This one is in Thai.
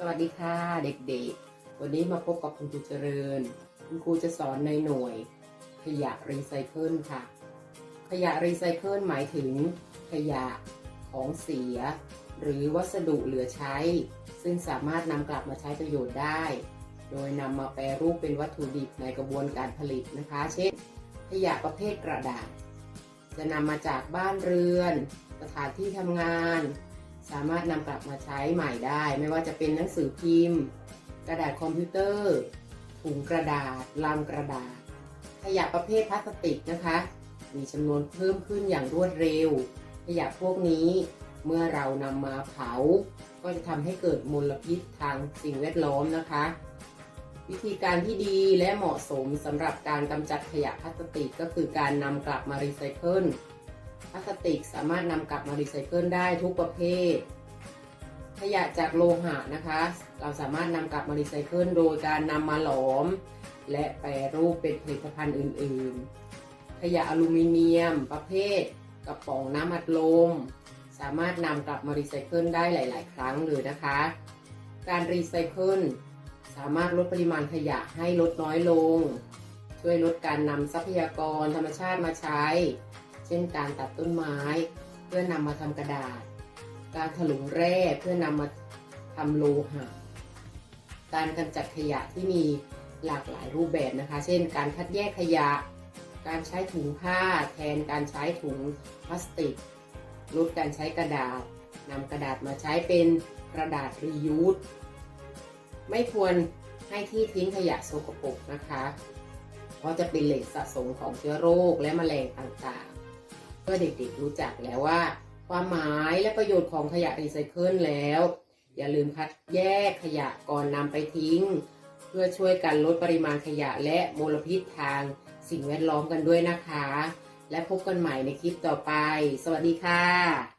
สวัสดีค่ะเด็กๆ วันนี้มาพบกับคุณครูเจริญ คุณครูจะสอนในหน่วยขยะรีไซเคิลค่ะ ขยะรีไซเคิลหมายถึงขยะของเสีย หรือวัสดุเหลือใช้ ซึ่งสามารถนำกลับมาใช้ประโยชน์ได้ โดยนำมาแปรรูปเป็นวัตถุดิบในกระบวนการผลิตนะคะ เช่น ขยะประเภทกระดาษ จะนำมาจากบ้านเรือน สถานที่ทำงาน สามารถนำกลับมาใช้ใหม่ได้ ไม่ว่าจะเป็นหนังสือพิมพ์ กระดาษคอมพิวเตอร์ ถุงกระดาษลังกระดาษ ขยะประเภทพลาสติกนะคะ มีจำนวนเพิ่มขึ้นอย่างรวดเร็ว ขยะพวกนี้เมื่อเรานำมาเผา ก็จะทำให้เกิดมลพิษทางสิ่งแวดล้อมนะคะ วิธีการที่ดีและเหมาะสมสำหรับการกำจัดขยะพลาสติกก็คือการนำกลับมารีไซเคิล พลาสติกสามารถนำกลับมารีไซเคิลได้ทุกประเภท ขยะจากโลหะนะคะ เราสามารถนำกลับมารีไซเคิลโดยการนำมาหลอม และแปรรูปเป็นผลิตภัณฑ์อื่น ๆ ขยะอลูมิเนียม ประเภทกระป๋องน้ำอัดลม สามารถนำกลับมารีไซเคิลได้หลาย ๆ ครั้งเลยนะคะ การรีไซเคิลสามารถลดปริมาณขยะให้ลดน้อยลง ช่วยลดการนำทรัพยากรธรรมชาติมาใช้ เช่นการตัดต้นไม้ เพื่อนำมาทำกระดาษ การถลุงแร่เพื่อนำมาทำโลหะ การกำจัดขยะที่มีหลากหลายรูปแบบนะคะ เช่น การคัดแยกขยะ การใช้ถุงผ้า แทนการใช้ถุงพลาสติก ลดการใช้กระดาษนำกระดาษมาใช้เป็นกระดาษรียูสไม่ควรให้ที่ทิ้งขยะสกปรกนะคะ เพราะจะเป็นแหล่งสะสมของเชื้อโรคและแมลงต่างๆ เพื่อเด็กๆรู้จักแล้วว่า ความหมายและประโยชน์ของขยะรีไซเคิลแล้ว อย่าลืมคัดแยกขยะก่อนนำไปทิ้ง เพื่อช่วยกันลดปริมาณขยะและมลพิษทางสิ่งแวดล้อมกันด้วยนะคะ และพบกันใหม่ในคลิปต่อไป สวัสดีค่ะ